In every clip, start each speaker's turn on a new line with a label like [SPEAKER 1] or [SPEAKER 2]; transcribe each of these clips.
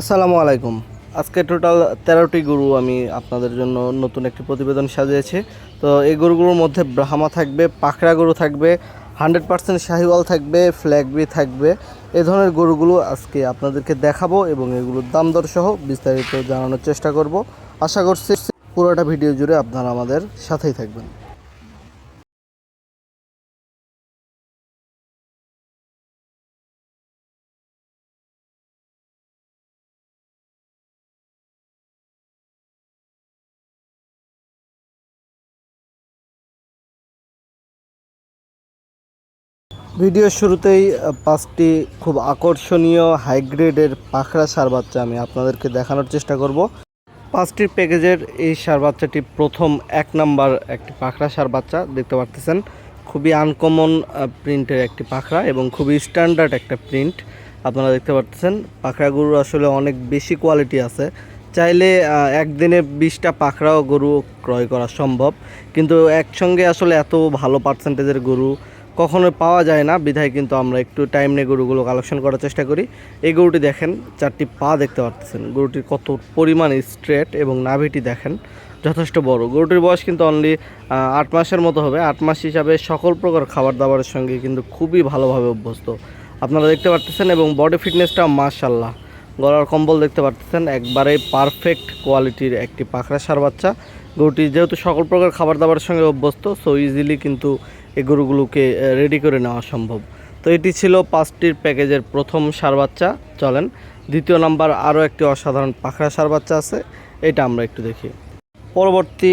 [SPEAKER 1] আসসালামু আলাইকুম। আজকে টোটাল তেরোটি গরু আমি আপনাদের জন্য নতুন একটি প্রতিবেদন সাজিয়েছি। তো এই গরুগুলোর মধ্যে ব্রাহ্মা থাকবে পাকড়া গরু থাকবে, হান্ড্রেড পার্সেন্ট শাহিওয়াল থাকবে ফ্ল্যাগবি থাকবে। এ ধরনের গরুগুলো আজকে আপনাদেরকে দেখাবো এবং এগুলোর দাম দর সহ বিস্তারিত জানানোর চেষ্টা করব। আশা করছি পুরোটা ভিডিও জুড়ে আপনারা আমাদের সাথেই থাকবেন। ভিডিওর শুরুতেই পাঁচটি খুব আকর্ষণীয় হাই গ্রেডের পাখরা সার বাচ্চা আমি আপনাদেরকে দেখানোর চেষ্টা করব। পাঁচটির প্যাকেজের এই সার বাচ্চাটি প্রথম এক নাম্বার একটি পাখরা সার বাচ্চা, দেখতে পারতেছেন? খুবই আনকমন প্রিন্টের একটি পাখরা এবং খুবই স্ট্যান্ডার্ড একটা প্রিন্ট আপনারা দেখতে পাচ্ছেন পাখরা গরু আসলে অনেক বেশি কোয়ালিটি আছে। চাইলে একদিনে বিশটা পাখরাও গরু ক্রয় করা সম্ভব। কিন্তু একসঙ্গে আসলে এত ভালো পার্সেন্টেজের গরু কখনো পাওয়া যায় না। বিধায় কিন্তু আমরা একটু টাইম নিয়ে গরুগুলো কালেকশন করার চেষ্টা করি। এই গরুটি দেখেন, চারটি পা দেখতে পাচ্ছেন গরুটির কত পরিমাণ স্ট্রেট এবং নাভিটি দেখেন, যথেষ্ট বড়। গরুটির বয়স কিন্তু অনলি আট মাসের মতো হবে। আট মাস হিসাবে সকল প্রকার খাবার দাবারের সঙ্গে কিন্তু খুবই ভালোভাবে অভ্যস্ত। আপনারা দেখতে পাচ্ছেন এবং বডি ফিটনেসটা মাশাল্লাহ গলার কম্বল দেখতে পাচ্ছেন একবারে পারফেক্ট কোয়ালিটির একটি পাখরা সার বাচ্চা। গরুটি যেহেতু সকল প্রকার খাবার দাবারের সঙ্গে অভ্যস্ত সো ইজিলি কিন্তু এই গরুগুলোকে রেডি করে নেওয়া সম্ভব। তো এটি ছিল পাঁচটির প্যাকেজের প্রথম সার বাচ্চা। চলেন, দ্বিতীয় নাম্বার আরও একটি অসাধারণ পাখরা সার বাচ্চা আছে। এটা আমরা একটু দেখি। পরবর্তী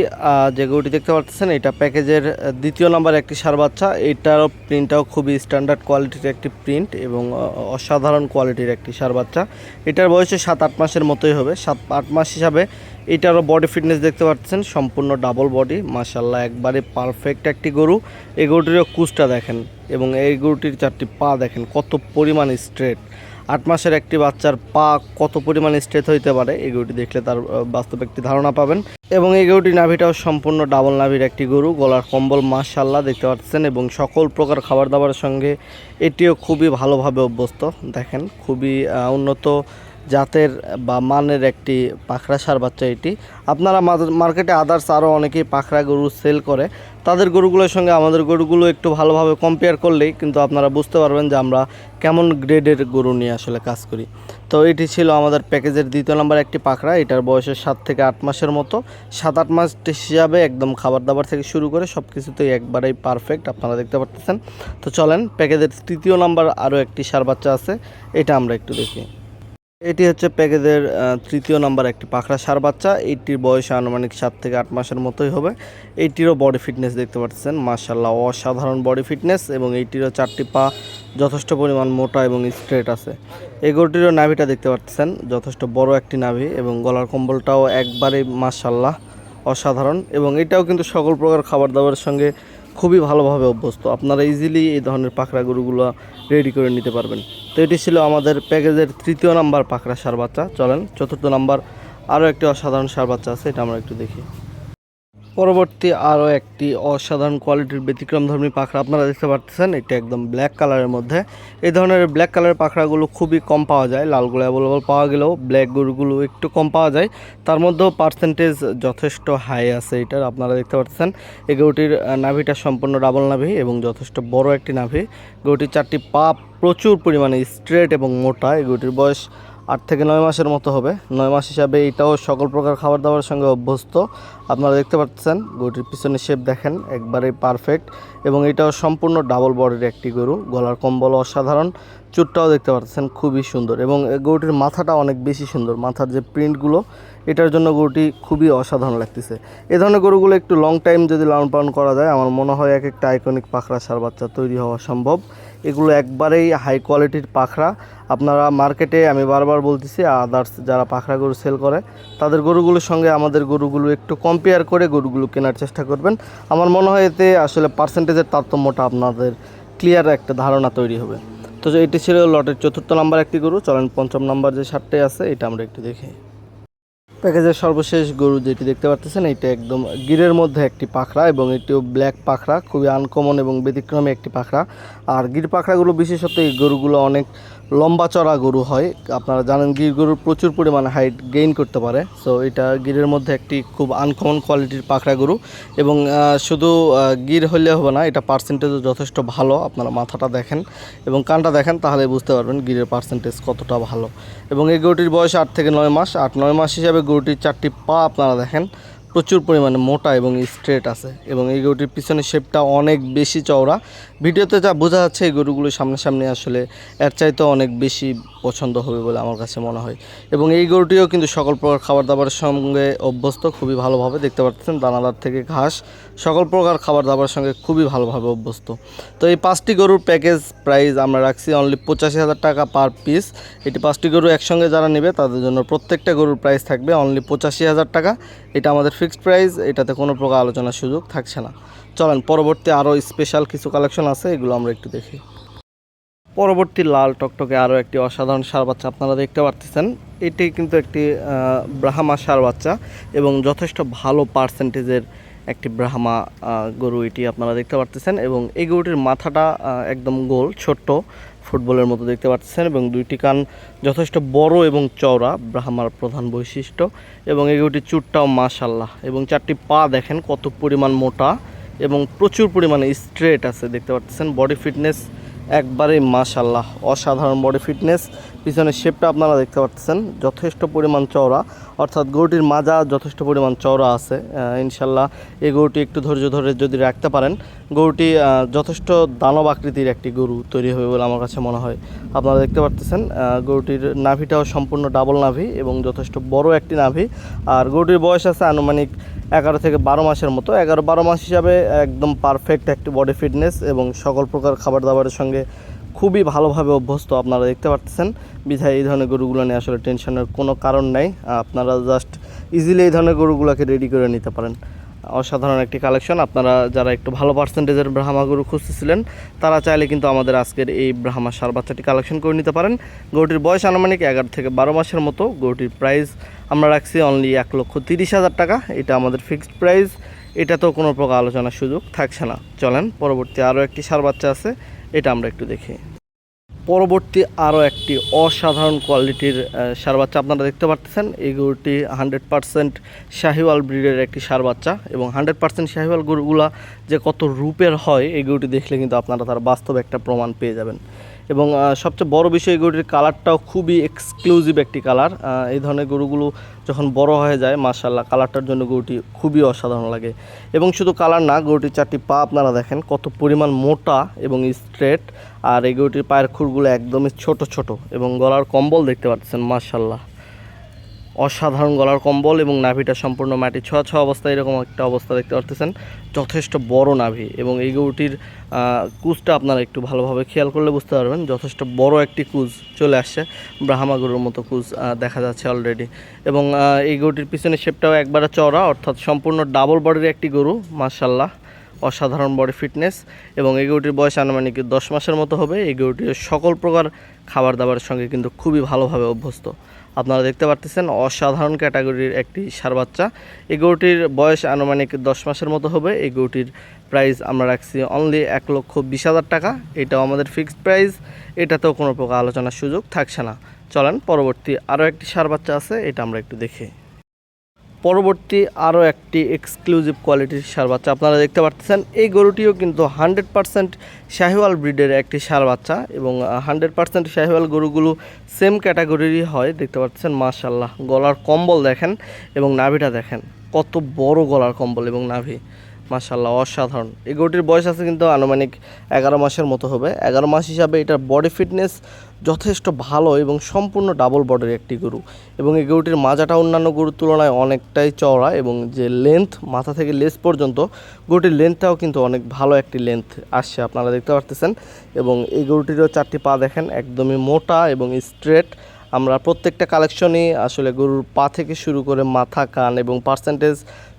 [SPEAKER 1] যে গরুটি দেখতে পাচ্ছেন, এটা প্যাকেজের দ্বিতীয় নাম্বার একটি সার বাচ্চা। এটারও প্রিন্টটাও খুবই স্ট্যান্ডার্ড কোয়ালিটির একটি প্রিন্ট এবং অসাধারণ কোয়ালিটির একটি সার বাচ্চা। এটার বয়সে সাত আট মাসের মতোই হবে। সাত আট মাস হিসাবে এটারও বডি ফিটনেস দেখতে পাচ্ছেন, সম্পূর্ণ ডাবল বডি মাসাল্লাহ একবারে পারফেক্ট একটি গরু। এই গরুটিরও কুচটা দেখেন এবং এই গরুটির চারটি পা দেখেন, কত পরিমাণ স্ট্রেট আট মাসের একটি বাচ্চার পা কত পরিমাণ স্ট্রেট হইতে পারে, এই গরুটি দেখলে তার বাস্তব একটি ধারণা পাবেন। এবং এই গরুটি নাভিটাও সম্পূর্ণ ডাবল নাভির একটি গরু, গলার কম্বল মাশাল্লাহ দেখতে পাচ্ছেন এবং সকল প্রকার খাবার দাবারের সঙ্গে এটিও খুবই ভালোভাবে অভ্যস্ত। দেখেন, খুবই উন্নত জাতের বা মানের একটি পাখরা সার বাচ্চা এটি। আপনারা মার্কেটে আদার্স আরও অনেকেই পাখরা গরু সেল করে। তাদের গরুগুলোর সঙ্গে আমাদের গরুগুলো একটু ভালোভাবে কম্পেয়ার করলেই কিন্তু আপনারা বুঝতে পারবেন যে আমরা কেমন গ্রেডের গরু নিয়ে আসলে কাজ করি। তো এটি ছিল আমাদের প্যাকেজের দ্বিতীয় নম্বর একটি পাখরা। এটার বয়সের সাত থেকে আট মাসের মতো। সাত আট মাস হিসাবে একদম খাবার দাবার থেকে শুরু করে সব কিছুতেই একবারেই পারফেক্ট আপনারা দেখতে পাচ্ছেন তো চলেন, প্যাকেজের তৃতীয় নাম্বার আরও একটি সার বাচ্চা আছে। এটা আমরা একটু দেখি। এটি হচ্ছে প্যাকেজের তৃতীয় নাম্বার একটি পাখরা সার বাচ্চা। এইটির বয়স আনুমানিক সাত থেকে আট মাসের মতোই হবে। এইটিরও বডি ফিটনেস দেখতে পাচ্ছেন। মার্শাল্লাহ অসাধারণ বডি ফিটনেস এবং এইটিরও চারটি পা যথেষ্ট পরিমাণ মোটা এবং স্ট্রেট আছে। এই গরুটিরও নাভিটা দেখতে পাচ্ছেন, যথেষ্ট বড় একটি নাভি এবং গলার কম্বলটাও একবারে মার্শাল্লাহ অসাধারণ এবং এটাও কিন্তু সকল প্রকার খাবার দাবারের সঙ্গে খুবই ভালোভাবে অভ্যস্ত। আপনারা ইজিলি এই ধরনের পাখরা গরুগুলো রেডি করে নিতে পারবেন। তো এটি ছিল আমাদের প্যাকেজের তৃতীয় নাম্বার পাকড়া সার বাচ্চা। চলেন, চতুর্থ নাম্বার আরও একটি অসাধারণ সার বাচ্চা আছে, এটা আমরা একটু দেখি। পরবর্তী আরও একটি অসাধারণ কোয়ালিটির ব্যতিক্রমধর্মী পাখরা আপনারা দেখতে পাচ্ছেন এটা একদম ব্ল্যাক কালারের মধ্যে। এই ধরনের ব্ল্যাক কালারের পাখরাগুলো খুবই কম পাওয়া যায় লালগুলো অ্যাভেলেবল পাওয়া গেলেও ব্ল্যাক গরুগুলো একটু কম পাওয়া যায়। তার মধ্যেও পার্সেন্টেজ যথেষ্ট হাই আছে এটার, আপনারা দেখতে পাচ্ছেন এই গরুটির নাভিটা সম্পূর্ণ ডাবল নাভি এবং যথেষ্ট বড় একটি নাভি। গরুটির চারটি পা প্রচুর পরিমাণে স্ট্রেট এবং মোটা, এই গরুটির বয়স আট থেকে নয় মাসের মতো হবে। নয় মাস হিসাবে এটাও সকল প্রকার খাবার দাবারের সঙ্গে অভ্যস্ত। আপনারা দেখতে পাচ্ছেন, গরুটির পিছনের শেপ দেখেন একবারেই পারফেক্ট এবং এটাও সম্পূর্ণ ডাবল বডির একটি গরু। গলার কম্বল অসাধারণ, চুটটাও দেখতে পাচ্ছেন, খুবই সুন্দর এবং গরুটির মাথাটা অনেক বেশি সুন্দর। মাথার যে প্রিন্টগুলো এটার জন্য গরুটি খুবই অসাধারণ লাগতেছে। এ ধরনের গরুগুলো একটু লং টাইম যদি লালন পালন করা যায়, আমার মনে হয় এক একটা আইকনিক পাখরা সার বাচ্চা তৈরি হওয়া সম্ভব। এগুলো একবারেই হাই কোয়ালিটির পাখরা। আপনারা মার্কেটে আমি বারবার বলতেছি আদার্স যারা পাখরা গরু সেল করে, তাদের গরুগুলোর সঙ্গে আমাদের গরুগুলো একটু কম্পেয়ার করে গরুগুলো কেনার চেষ্টা করবেন। আমার মনে হয় এতে আসলে পার্সেন্টেজের তারতম্যটা আপনাদের ক্লিয়ার একটা ধারণা তৈরি হবে। তো এটি ছিল লটের চতুর্থ নাম্বার একটি গরু, চলেন পঞ্চম নাম্বার যে সারটাই আছে, এটা আমরা একটু দেখি। প্যাকেজের সর্বশেষ গরু যেটি দেখতে পাচ্ছেন এটা একদম গিরের মধ্যে একটি পাখরা এবং এটিও ব্ল্যাক পাখরা খুবই আনকমন এবং ব্যতিক্রমী একটি পাখরা আর গির পাখরাগুলো বিশেষত এই গরুগুলো অনেক লম্বা চড়া গরু হয়। আপনারা জানেন গির গরুর প্রচুর পরিমাণে হাইট গেইন করতে পারে। সো এটা গিরের মধ্যে একটি খুব আনকমন কোয়ালিটির পাখড়া গরু। এবং শুধু গির হলে হবে না, এটা পার্সেন্টেজও যথেষ্ট ভালো। আপনারা মাথাটা দেখেন এবং কানটা দেখেন, তাহলে বুঝতে পারবেন গিরের পার্সেন্টেজ কতটা ভালো। এবং এই গরুটির বয়স আট থেকে নয় মাস। আট, নয় মাস হিসাবে গরুটির চারটি পা আপনারা দেখেন। প্রচুর পরিমাণে মোটা এবং স্ট্রেট আছে এবং এই গরুটির পিছনের শেপটা অনেক বেশি চওড়া। ভিডিওতে যা বোঝা যাচ্ছে, এই গরুগুলো সামনাসামনি আসলে এর চাইতে অনেক বেশি পছন্দ হবে বলে আমার কাছে মনে হয়। এবং এই গরুটিও কিন্তু সকল প্রকার খাবার দাবারের সঙ্গে অভ্যস্ত, খুবই ভালোভাবে দেখতে পাচ্ছেন, দানাদার থেকে ঘাস, সকল প্রকার খাবার দাবারের সঙ্গে খুবই ভালোভাবে অভ্যস্ত। তো এই পাঁচটি গরুর প্যাকেজ প্রাইস আমরা রাখছি অনলি পঁচাশি হাজার টাকা পার পিস। এটি পাঁচটি গরু একসঙ্গে যারা নেবে, তাদের জন্য প্রত্যেকটা গরুর প্রাইস থাকবে অনলি পঁচাশি হাজার টাকা। এটা আমাদের ফিক্সড প্রাইস, এটাতে কোনো প্রকার আলোচনার সুযোগ থাকছে না। চলেন, পরবর্তী আরও স্পেশাল কিছু কালেকশন আছে, এগুলো আমরা একটু দেখি। পরবর্তী লাল টকটকে আরও একটি অসাধারণ সার বাচ্চা আপনারা দেখতে পারতেছেন। এটি কিন্তু একটি ব্রাহ্মা সার বাচ্চা এবং যথেষ্ট ভালো পার্সেন্টেজের একটি ব্রাহ্মা গরু এটি আপনারা দেখতে পারতেছেন এবং এই গরুটির মাথাটা একদম গোল, ছোট্ট ফুটবলের মতো দেখতে পাচ্ছেন এবং দুইটি কান যথেষ্ট বড় এবং চওড়া, ব্রাহ্মার প্রধান বৈশিষ্ট্য এবং এই গরুটির চুটটাও মাশাল্লাহ এবং চারটি পা দেখেন কত পরিমাণ মোটা এবং প্রচুর পরিমাণে স্ট্রেট আছে, দেখতে পাচ্ছেন বডি ফিটনেস একবারে মাশাল্লাহ অসাধারণ বডি ফিটনেস পিছনের শেপটা আপনারা দেখতে পাচ্ছেন যথেষ্ট পরিমাণ চওড়া, অর্থাৎ গরুটির মাজা যথেষ্ট পরিমাণ চওড়া আছে। ইনশাল্লাহ এই গরুটি একটু ধৈর্য ধরে যদি রাখতে পারেন, গরুটি যথেষ্ট দানব আকৃতির একটি গরু তৈরি হবে বলে আমার কাছে মনে হয়। আপনারা দেখতে পাচ্ছেন গরুটির নাভিটাও সম্পূর্ণ ডাবল নাভি এবং যথেষ্ট বড় একটি নাভি। আর গরুটির বয়স আছে আনুমানিক এগারো থেকে বারো মাসের মতো। এগারো বারো মাস হিসাবে একদম পারফেক্ট একটি বডি ফিটনেস এবং সকল প্রকার খাবার দাবারের সঙ্গে খুবই ভালোভাবে অভ্যস্ত আপনারা দেখতে পাচ্ছেন বিধায় এই ধরনের গরুগুলো নিয়ে আসলে টেনশনের কোনো কারণ নেই। আপনারা জাস্ট ইজিলি এই ধরনের গরুগুলোকে রেডি করে নিতে পারেন। অসাধারণ একটি কালেকশন আপনারা যারা একটু ভালো পার্সেন্টেজের ব্রাহ্মা গরু খুঁজতেছিলেন, তারা চাইলে কিন্তু আমাদের আজকের এই ব্রাহ্মা সার বাচ্চাটি কালেকশন করে নিতে পারেন। গরুটির বয়স আনুমানিক এগারো থেকে বারো মাসের মতো। গরুটির প্রাইস আমরা রাখছি অনলি এক লক্ষ তিরিশ হাজার টাকা। এটা আমাদের ফিক্সড প্রাইস এটা তো কোনো প্রকার আলোচনার সুযোগ থাকছে না। চলেন, পরবর্তী আরও একটি সার বাচ্চা আছে। এটা আমরা একটু দেখি। পরবর্তী আরও একটি অসাধারণ কোয়ালিটির সার বাচ্চা আপনারা দেখতে পাচ্ছেন এই গরুটি হান্ড্রেড পারসেন্ট শাহিওয়াল ব্রিডের একটি সার বাচ্চা এবং হান্ড্রেড পারসেন্ট শাহিওয়াল গরুগুলা যে কত রূপের হয়, এই গরুটি দেখলে কিন্তু আপনারা তার বাস্তব একটা প্রমাণ পেয়ে যাবেন। এবং সবচেয়ে বড় বিষয় এই গরুটির কালারটাও খুবই এক্সক্লুসিভ একটি কালার এই ধরনের গরুগুলো যখন বড় হয়ে যায় মার্শাল্লাহ কালারটার জন্য গরুটি খুবই অসাধারণ লাগে। এবং শুধু কালার না, গরুটির চারটি পা আপনারা দেখেন, কত পরিমাণ মোটা এবং স্ট্রেট আর এই গরুটির পায়ের খুরগুলো একদমই ছোট ছোট এবং গলার কম্বল দেখতে পাচ্ছেন মার্শাল্লাহ অসাধারণ গলার কম্বল এবং নাভিটা সম্পূর্ণ মাটি ছোঁয়া ছোঁয়া অবস্থায় এরকম একটা অবস্থা দেখতে পারতেছেন। যথেষ্ট বড় নাভি এবং এই গরুটির কুচটা আপনারা একটু ভালোভাবে খেয়াল করলে বুঝতে পারবেন। যথেষ্ট বড় একটি কুচ চলে আসছে, ব্রাহ্মা গরুর মতো কুচ দেখা যাচ্ছে অলরেডি এবং এই গরুটির পিছনে শেপটাও একবারে চওড়া, অর্থাৎ সম্পূর্ণ ডাবল বডির একটি গরু মার্শাল্লাহ অসাধারণ বডি ফিটনেস এবং এই গরুটির বয়স আনুমানিক দশ মাসের মতো হবে। এই গরুটির সকল প্রকার খাবার দাবারের সঙ্গে কিন্তু খুবই ভালোভাবে অভ্যস্ত। আপনারা দেখতে পারতেছেন অসাধারণ ক্যাটাগরির একটি সার বাচ্চা। এই গরুটির বয়স আনুমানিক দশ মাসের মতো হবে। এই গরুটির প্রাইস আমরা রাখছি অনলি এক লক্ষ বিশ হাজার টাকা। এটাও আমাদের ফিক্সড প্রাইস এটাতেও কোনো প্রকার আলোচনার সুযোগ থাকছে না। চলেন, পরবর্তী আরও একটি সার বাচ্চা আছে, এটা আমরা একটু দেখি। পরবর্তী আরও একটি এক্সক্লুসিভ কোয়ালিটির সার বাচ্চা আপনারা দেখতে পাচ্ছেন এই গরুটিও কিন্তু হান্ড্রেড পারসেন্ট শাহিওয়াল ব্রিডের একটি সার বাচ্চা এবং হান্ড্রেড পারসেন্ট শাহিওয়াল গরুগুলো সেম ক্যাটাগরিরই হয়, দেখতে পাচ্ছেন মাশাল্লাহ গলার কম্বল দেখেন এবং নাভিটা দেখেন। কত বড় গলার কম্বল এবং নাভি মাশাল্লাহ অসাধারণ। এই গরুটির বয়স আছে কিন্তু আনুমানিক এগারো মাসের মতো হবে। এগারো মাস হিসাবে এটার বডি ফিটনেস যথেষ্ট ভালো এবং সম্পূর্ণ ডাবল বডির একটি গরু এবং এই গরুটির মাজাটা অন্যান্য গরুর তুলনায় অনেকটাই চওড়া এবং যে লেন্থ মাথা থেকে লেস পর্যন্ত, গরুটির লেন্থটাও কিন্তু অনেক ভালো একটি লেন্থ আসছে, আপনারা দেখতে পারতেছেন। এবং এই গরুটিরও চারটি পা দেখেন, একদমই মোটা এবং স্ট্রেট আমরা প্রত্যেকটা কালেকশনই আসলে গরুর পা থেকে শুরু করে মাথা, কান এবং পার্সেন্টেজ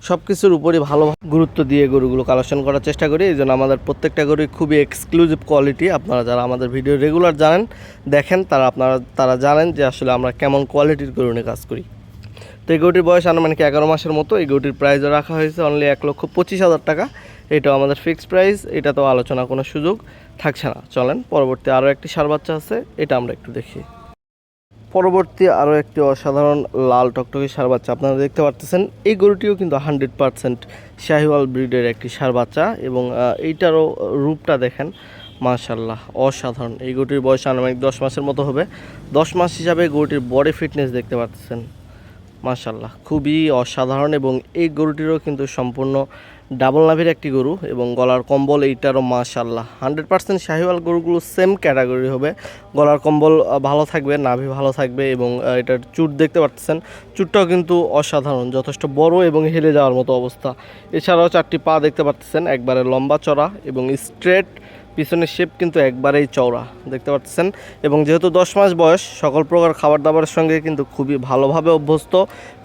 [SPEAKER 1] সব কিছুর উপরই ভালো গুরুত্ব দিয়ে গরুগুলো কালেকশন করার চেষ্টা করি। এই জন্য আমাদের প্রত্যেকটা গরুই খুবই এক্সক্লুসিভ কোয়ালিটি আপনারা যারা আমাদের ভিডিও রেগুলার জানেন, দেখেন, তারা আপনারা, তারা জানেন যে আসলে আমরা কেমন কোয়ালিটির গরু নিয়ে কাজ করি। তো এই গরুটির বয়স আনুমানিক এগারো মাসের মতো। এই গরুটির প্রাইসও রাখা হয়েছে অনলি এক লক্ষ পঁচিশ হাজার টাকা। এটাও আমাদের ফিক্সড প্রাইস এটা তো আলোচনা কোনো সুযোগ থাকছে না। চলেন, পরবর্তী আরও একটি সার বাচ্চা আছে, এটা আমরা একটু দেখি। পরবর্তী আরও একটি অসাধারণ লাল টকটকে সার বাচ্চা আপনারা দেখতে পারতেছেন। এই গরুটিও কিন্তু হান্ড্রেড পারসেন্ট শাহিওয়াল ব্রিডের একটি সার বাচ্চা এবং এইটারও রূপটা দেখেন মাশাল্লাহ অসাধারণ। এই গরুটির বয়স আনুমানিক দশ মাসের মতো হবে। দশ মাস হিসাবে গরুটির বডি ফিটনেস দেখতে পাচ্ছেন মাশাল্লাহ খুবই অসাধারণ এবং এই গরুটিরও কিন্তু সম্পূর্ণ ডাবল নাভির একটি গরু এবং গলার কম্বল এইটারও মাশাল্লাহ হান্ড্রেড পার্সেন্ট শাহিওয়াল গরুগুলো সেম ক্যাটাগরি হবে। গলার কম্বল ভালো থাকবে, নাভি ভালো থাকবে এবং এটার চুট দেখতে পাচ্ছেন চুটটাও কিন্তু অসাধারণ, যথেষ্ট বড় এবং হেলে যাওয়ার মতো অবস্থা। এছাড়াও চারটি পা দেখতে পাচ্ছেন একবারে লম্বা চড়া এবং স্ট্রেট পিছনের শেপ কিন্তু একবারেই চওড়া, দেখতে পাচ্ছেন? এবং যেহেতু দশ মাস বয়স, সকল প্রকার খাবার দাবারের সঙ্গে কিন্তু খুবই ভালোভাবে অভ্যস্ত।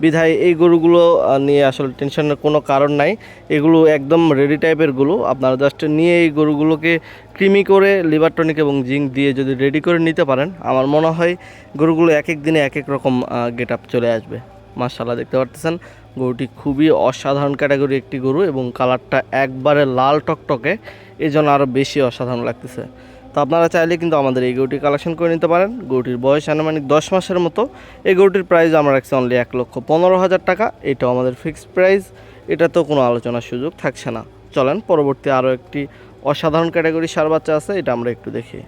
[SPEAKER 1] বিধায় এই গরুগুলো নিয়ে আসলে টেনশনের কোনো কারণ নাই। এগুলো একদম রেডি টাইপের গরু। আপনারা জাস্ট নিয়ে এই গরুগুলোকে ক্রিমি করে লিভার টনিক এবং জিঙ্ক দিয়ে যদি রেডি করে নিতে পারেন, আমার মনে হয় গরুগুলো এক এক দিনে এক এক রকম গেট আপ চলে আসবে। মার্শাল্লাহ দেখতে পারতেছেন? গরুটি খুবই অসাধারণ ক্যাটাগরি একটি গরু এবং কালারটা একবারে লাল টকটকে এই জন্য আরও বেশি অসাধারণ লাগতেছে। তো আপনারা চাইলে কিন্তু আমাদের এই গরুটি কালেকশন করে নিতে পারেন। গরুটির বয়স আনুমানিক দশ মাসের মতো। এই গরুটির প্রাইস আমরা রাখছি অনলি এক লক্ষ পনেরো হাজার টাকা। এটাও আমাদের ফিক্সড প্রাইস এটা তো কোনো আলোচনার সুযোগ থাকছে না। চলেন, পরবর্তী আরও একটি অসাধারণ ক্যাটাগরি সার বাচ্চা আছে, এটা আমরা একটু দেখি।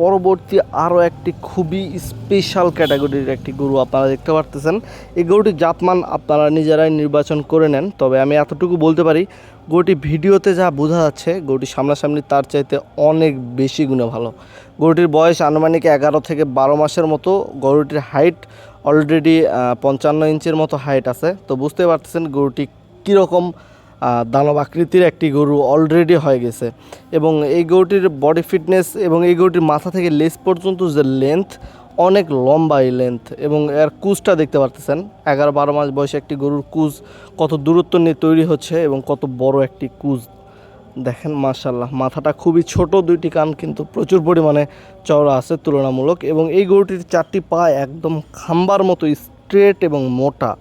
[SPEAKER 1] পরবর্তী আরও একটি খুবই স্পেশাল ক্যাটাগরির একটি গরু আপনারা দেখতে পারতেছেন। এই গরুটির জাতমান আপনারা নিজেরাই নির্বাচন করে নেন, তবে আমি এতটুকু বলতে পারি, গরুটি ভিডিওতে যা বোঝা যাচ্ছে, গরুটি সামনাসামনি তার চাইতে অনেক বেশি গুণে ভালো। গরুটির বয়স আনুমানিক এগারো থেকে বারো মাসের মতো, গরুটির হাইট অলরেডি পঞ্চান্ন ইঞ্চির মতো হাইট আছে। তো বুঝতে পারতেছেন গরুটি কীরকম দানব আকৃতির একটি গরু অলরেডি হয়ে গেছে। এবং এই গরুটির বডি ফিটনেস এবং এই গরুটির মাথা থেকে লেস পর্যন্ত যে লেন্থ অনেক লম্বা এই লেন্থ এবং এর কুচটা দেখতে পারতেছেন। এগারো বারো মাস বয়সে একটি গরুর কুচ কত দূরত্ব নিয়ে তৈরি হচ্ছে এবং কত বড় একটি কুচ দেখেন মাশাল্লাহ মাথাটা খুবই ছোট, দুইটি কান কিন্তু প্রচুর পরিমাণে চওড়া আছে, তুলনামূলক এবং এই গরুটির চারটি পা একদম খাম্বার মতো স্ট্রেট এবং মোটা।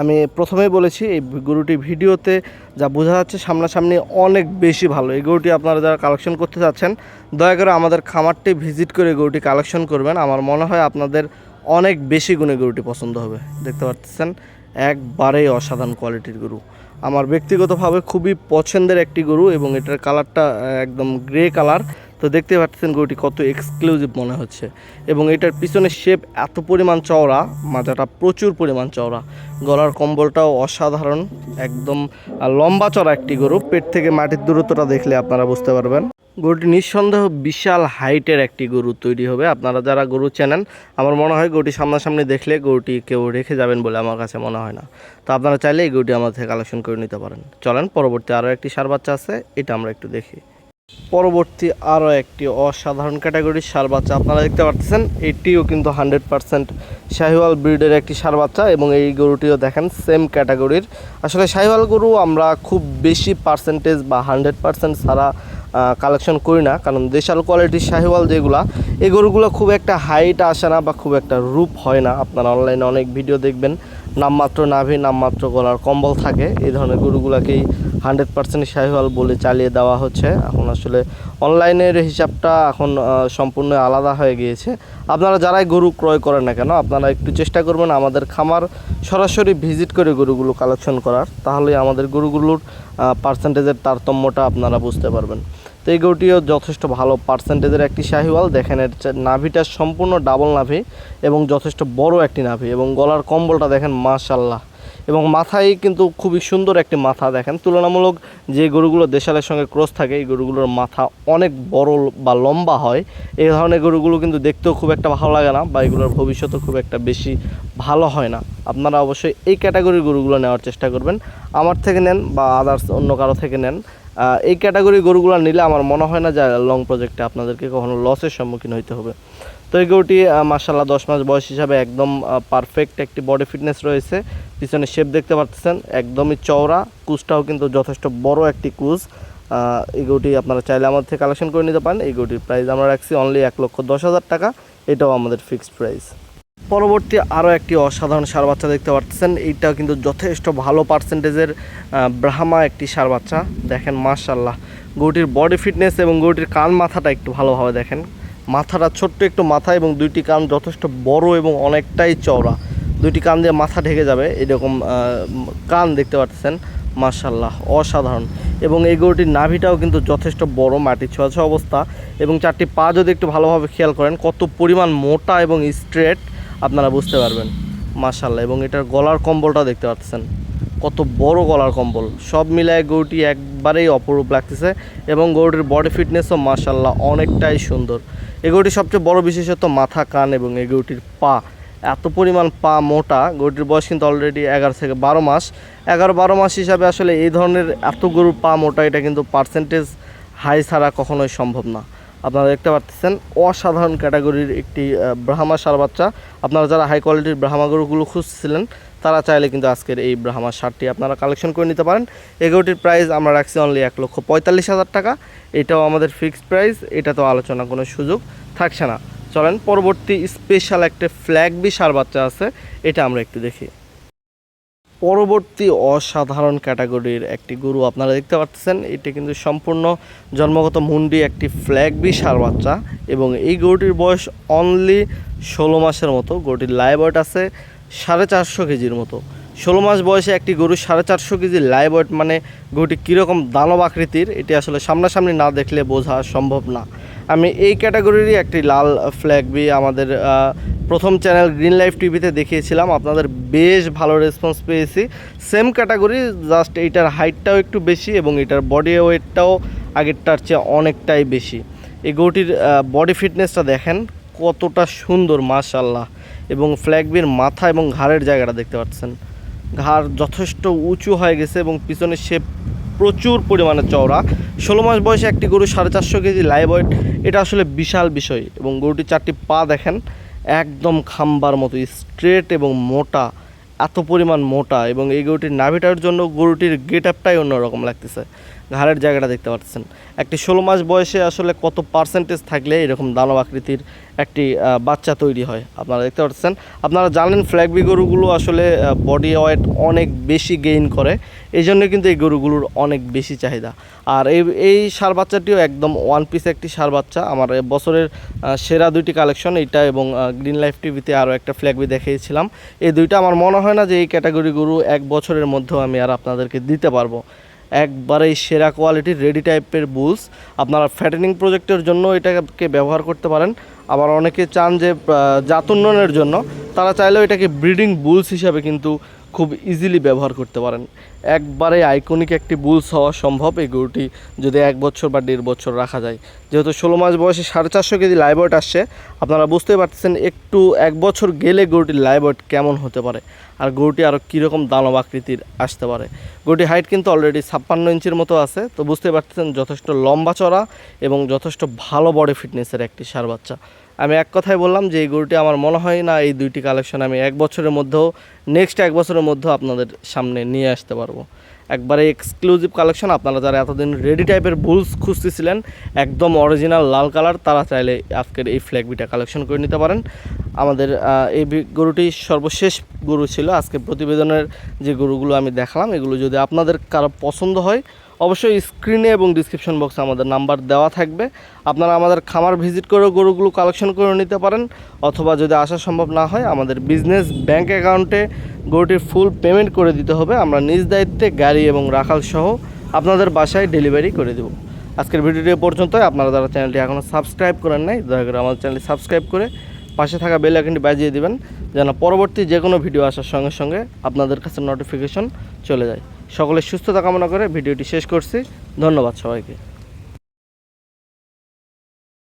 [SPEAKER 1] আমি প্রথমেই বলেছি, এই গরুটি ভিডিওতে যা বোঝা যাচ্ছে সামনাসামনি অনেক বেশি ভালো। এই গরুটি আপনারা যারা কালেকশন করতে চাচ্ছেন, দয়া করে আমাদের খামারটি ভিজিট করে গরুটি কালেকশন করবেন। আমার মনে হয় আপনাদের অনেক বেশি গুণে গরুটি পছন্দ হবে। দেখতে পাচ্ছেন, একবারেই অসাধারণ কোয়ালিটির গরু। আমার ব্যক্তিগতভাবে খুবই পছন্দের একটি গরু এবং এটার কালারটা একদম গ্রে কালার। তো দেখতে পাচ্ছেন গরুটি কত এক্সক্লুসিভ মনে হচ্ছে। এবং এটার পিছনের শেপ এত পরিমাণ চওড়া, মাজাটা প্রচুর পরিমাণ চওড়া। গলার কম্বলটাও অসাধারণ, একদম লম্বা চড়া একটি গরু। পেট থেকে মাটির দূরত্বটা দেখলে আপনারা বুঝতে পারবেন। গরুটি নিঃসন্দেহ বিশাল হাইটের একটি গরু তৈরি হবে। আপনারা যারা গরু চেনেন, আমার মনে হয় গরুটি সামনাসামনি দেখলে গরুটি কেউ রেখে যাবেন বলে আমার কাছে মনে হয় না। তো আপনারা চাইলে এই গরুটি আমার থেকে কালেকশন করে নিতে পারেন। চলেন, পরবর্তী আরও একটি সার বাচ্চা আছে, এটা আমরা একটু দেখি। পরবর্তী আরও একটি অসাধারণ ক্যাটাগরির সার বাচ্চা আপনারা দেখতে পাচ্ছেন এটিও কিন্তু হান্ড্রেড পার্সেন্ট শাহিওয়াল ব্রিডের একটি সার বাচ্চা এবং এই গরুটিও দেখেন সেম ক্যাটাগরির। আসলে শাহিওয়াল গরু আমরা খুব বেশি পার্সেন্টেজ বা হান্ড্রেড পার্সেন্ট ছাড়া কালেকশন করি না। কারণ দেশাল কোয়ালিটির শাহিওয়াল যেগুলা, এই গরুগুলো খুব একটা হাইট আসে না বা খুব একটা রূপ হয় না। আপনারা অনলাইনে অনেক ভিডিও দেখবেন, নামমাত্র নাভি, নামমাত্র গলার কম্বল থাকে। এই ধরনের গরুগুলোকেই হান্ড্রেড পার্সেন্ট শাহিওয়াল বলে চালিয়ে দেওয়া হচ্ছে। এখন আসলে অনলাইনের হিসাবটা এখন সম্পূর্ণ আলাদা হয়ে গিয়েছে। আপনারা যারাই গরু ক্রয় করেন না কেন, আপনারা একটু চেষ্টা করবেন আমাদের খামার সরাসরি ভিজিট করে গরুগুলো কালেকশন করার। তাহলে আমাদের গরুগুলোর পার্সেন্টেজের তারতম্যটা আপনারা বুঝতে পারবেন। তো এই গরুটিও যথেষ্ট ভালো পার্সেন্টেজের একটি শাহিওয়াল। দেখেন এর নাভিটা সম্পূর্ণ ডাবল নাভি এবং যথেষ্ট বড় একটি নাভি এবং গলার কম্বলটা দেখেন মাশাল্লাহ এবং মাথায় কিন্তু খুবই সুন্দর একটি মাথা দেখেন। তুলনামূলক যে গরুগুলো দেশালের সঙ্গে ক্রস থাকে, এই গরুগুলোর মাথা অনেক বড় বা লম্বা হয়। এই ধরনের গরুগুলো কিন্তু দেখতেও খুব একটা ভালো লাগে না বা এগুলোর ভবিষ্যৎও খুব একটা বেশি ভালো হয় না। আপনারা অবশ্যই এই ক্যাটাগরির গরুগুলো নেওয়ার চেষ্টা করবেন। আমার থেকে নেন বা আদার্স অন্য কারও থেকে নেন। এই ক্যাটাগরি গরুগুলো নিলে আমার মনে হয় না যে লং প্রজেক্টে আপনাদেরকে কখনো লসের সম্মুখীন হইতে হবে। তো এই গরুটি মার্শাল্লাহ দশ মাস বয়স হিসাবে একদম পারফেক্ট একটি বডি ফিটনেস রয়েছে। পিছনে শেপ দেখতে পাচ্ছেন, একদমই চওড়া কুচটাও কিন্তু যথেষ্ট বড় একটি কুচ এই গরুটি আপনারা চাইলে আমাদের থেকে কালেকশন করে নিতে পারেন। এই গরুটির প্রাইস আমরা রাখছি অনলি এক লক্ষ দশ হাজার টাকা, এটাও আমাদের ফিক্সড প্রাইস পরবর্তী আরও একটি অসাধারণ সার বাচ্চা দেখতে পাচ্ছেন। এইটাও কিন্তু যথেষ্ট ভালো পার্সেন্টেজের ব্রাহ্মা একটি সার বাচ্চা। দেখেন মার্শাল্লাহ গরুটির বডি ফিটনেস এবং গরুটির কান মাথাটা একটু ভালোভাবে দেখেন। মাথাটা ছোট্ট একটু মাথা এবং দুইটি কান যথেষ্ট বড় এবং অনেকটাই চওড়া। দুইটি কান দিয়ে মাথা ঢেকে যাবে, এরকম কান দেখতে পাচ্ছেন। মার্শাল্লাহ অসাধারণ। এবং এই গরুটির নাভিটাও কিন্তু যথেষ্ট বড়, মাটি ছোঁয়া ছোঁয়া অবস্থা। এবং চারটি পা যদি একটু ভালোভাবে খেয়াল করেন, কত পরিমাণ মোটা এবং স্ট্রেট আপনারা বুঝতে পারবেন। মার্শাল্লাহ এবং এটার গলার কম্বলটা দেখতে পাচ্ছেন। কত বড় গলার কম্বল। সব মিলায় গরুটি একবারেই অপরূপ লাগতেছে, এবং গরুটির বডি ফিটনেসও মার্শাল্লাহ অনেকটাই সুন্দর। এই গরুটির সবচেয়ে বড় বিশেষত মাথা, কান এবং এই গরুটির পা। এত পরিমাণ পা মোটা, গরুটির বয়স কিন্তু অলরেডি এগারো থেকে বারো মাস। এগারো বারো মাস হিসাবে আসলে এই ধরনের এত গরুর পা মোটা, এটা কিন্তু পার্সেন্টেজ হাই ছাড়া কখনোই সম্ভব না। আপনারা দেখতে পাচ্ছেন অসাধারণ ক্যাটাগরির একটি ব্রাহ্মা সার বাচ্চা। আপনারা যারা হাই কোয়ালিটির ব্রাহ্মা গরুগুলো খুঁজছিলেন, তারা চাইলে কিন্তু আজকের এই ব্রাহ্মা সারটি আপনারা কালেকশন করে নিতে পারেন। এই গরুটির প্রাইস আমরা রাখছি অনলি এক লক্ষ পঁয়তাল্লিশ হাজার টাকা। এটাও আমাদের ফিক্সড প্রাইস এটা তো আলোচনা কোনো সুযোগ থাকছে না। চলেন, পরবর্তী স্পেশাল একটা ফ্ল্যাগবি সার বাচ্চা আছে, এটা আমরা একটু দেখি। পরবর্তী অসাধারণ ক্যাটাগরির একটি গরু আপনারা দেখতে পাচ্ছেন। এটি কিন্তু সম্পূর্ণ জন্মগত মুন্ডি, একটি ফ্ল্যাগ বি সার বাচ্চা এবং এই গরুটির বয়স অনলি ষোলো মাসের মতো। গরুটির লাইভ ওয়েট আছে সাড়ে চারশো কেজির মতো। ষোলো মাস বয়সে একটি গরু সাড়ে চারশো কেজি লাইভ ওয়েট মানে গরুটি কীরকম দানব আকৃতির, এটি আসলে সামনাসামনি না দেখলে বোঝা সম্ভব না। আমি এই ক্যাটাগরিরই একটি লাল ফ্ল্যাগ বি আমাদের প্রথম চ্যানেল গ্রিন লাইফ টিভিতে দেখিয়েছিলাম। আপনাদের বেশ ভালো রেসপন্স পেয়েছি। সেম ক্যাটাগরি জাস্ট এইটার হাইটটাও একটু বেশি এবং এটার বডি ওয়েটটাও আগেরটার চেয়ে অনেকটাই বেশি। এই গরুটির বডি ফিটনেসটা দেখেন, কতটা সুন্দর মাশাল্লাহ এবং ফ্ল্যাগবির মাথা এবং ঘাড়ের জায়গাটা দেখতে পাচ্ছেন। ঘাড় যথেষ্ট উঁচু হয়ে গেছে এবং পিছনের শেপ প্রচুর পরিমাণে চওড়া। ষোলো মাস বয়সে একটি গরু সাড়ে চারশো কেজি লাইভ ওয়েট এটা আসলে বিশাল বিষয় এবং গরুটির চারটি পা দেখেন একদম খাম্বার মতো স্ট্রেট এবং মোটা, এত পরিমাণ মোটা এবং এই গরুটির নাভিটার জন্য গরুটির গেট আপটাই অন্যরকম লাগতেছে। ঘাড়ের জায়গাটা দেখতে পাচ্ছেন একটি ষোলো মাস বয়সে আসলে কত পার্সেন্টেজ থাকলে এরকম দানব আকৃতির একটি বাচ্চা তৈরি হয়? আপনারা দেখতে পাচ্ছেন আপনারা জানেন ফ্ল্যাগবি গরুগুলো আসলে বডি ওয়েট অনেক বেশি গেইন করে এই জন্য কিন্তু এই গরুগুলোর অনেক বেশি চাহিদা। আর এই এই সার বাচ্চাটিও একদম ওয়ান পিস একটি সার বাচ্চা। আমার বছরের সেরা দুইটি কালেকশন এটা এবং গ্রিন লাইফ টিভিতে আরও একটা ফ্ল্যাগবি দেখিয়েছিলাম। এই দুইটা আমার মনে হয় না যে এই ক্যাটাগরি গরু এক বছরের মধ্যেও আমি আর আপনাদেরকে দিতে পারব। একবারেই সেরা কোয়ালিটির রেডি টাইপের বুলস আপনারা ফ্যাটেনিং প্রজেক্টের জন্য এটাকে ব্যবহার করতে পারেন। আবার অনেকে চান যে জাত উন্নয়নের জন্য। তারা চাইলেও এটাকে ব্রিডিং বুলস হিসাবে কিন্তু খুব ইজিলি ব্যবহার করতে পারেন। একবারে আইকনিক একটি বুলস হওয়া সম্ভব এই গরুটি যদি এক বছর বা দেড় বছর রাখা যায়। যেহেতু ষোলো মাস বয়সে সাড়ে চারশো কেজি লাইবয়েট আসছে, আপনারা বুঝতেই পারতেছেন একটু এক বছর গেলে গরুটির লাইবয়েট কেমন হতে পারে আর গরুটি আরও কীরকম দানব আকৃতির আসতে পারে। গরুটির হাইট কিন্তু অলরেডি ছাপ্পান্ন ইঞ্চির মতো আছে, তো বুঝতে পারতেছেন যথেষ্ট লম্বা চড়া এবং যথেষ্ট ভালো বডি ফিটনেসের একটি সার বাচ্চা। আমি এক কথায় বললাম যে এই গরুটি আমার মনে হয় না এই দুইটি কালেকশন আমি এক বছরের মধ্যেও নেক্সট এক বছরের মধ্যেও আপনাদের সামনে নিয়ে আসতে পারব। একবারে এক্সক্লুসিভ কালেকশন আপনারা যারা এতদিন রেডি টাইপের বুলস খুঁজতেছিলেন, একদম অরিজিনাল লাল কালার তারা চাইলে আজকের এই ফ্ল্যাগ বিটা কালেকশন করে নিতে পারেন। আমাদের এই গরুটি সর্বশেষ গরু ছিল। আজকে প্রতিবেদনের যে গরুগুলো আমি দেখালাম, এগুলো যদি আপনাদের কারও পছন্দ হয় অবশ্যই স্ক্রিনে এবং ডিসক্রিপশন বক্সে আমাদের নাম্বার দেওয়া থাকবে। আপনারা আমাদের খামার ভিজিট করেও গরুগুলো কালেকশন করে নিতে পারেন, অথবা যদি আসা সম্ভব না হয়, আমাদের বিজনেস ব্যাংক অ্যাকাউন্টে গরুটির ফুল পেমেন্ট করে দিতে হবে। আমরা নিজ দায়িত্বে গাড়ি এবং রাখাল সহ আপনাদের বাসায় ডেলিভারি করে দেবো। আজকের ভিডিওটি এ পর্যন্তই। আপনারা যারা চ্যানেলটি এখনও সাবস্ক্রাইব করেন নাই, দয়া করে আমাদের চ্যানেলটি সাবস্ক্রাইব করে পাশে থাকা বেল আইকনটি বাজিয়ে দিবেন, যেন পরবর্তী যে কোনো ভিডিও আসার সঙ্গে সঙ্গে আপনাদের কাছে নোটিফিকেশন চলে যায়। সকলের সুস্থতা কামনা করে ভিডিওটি শেষ করছি। ধন্যবাদ সবাইকে।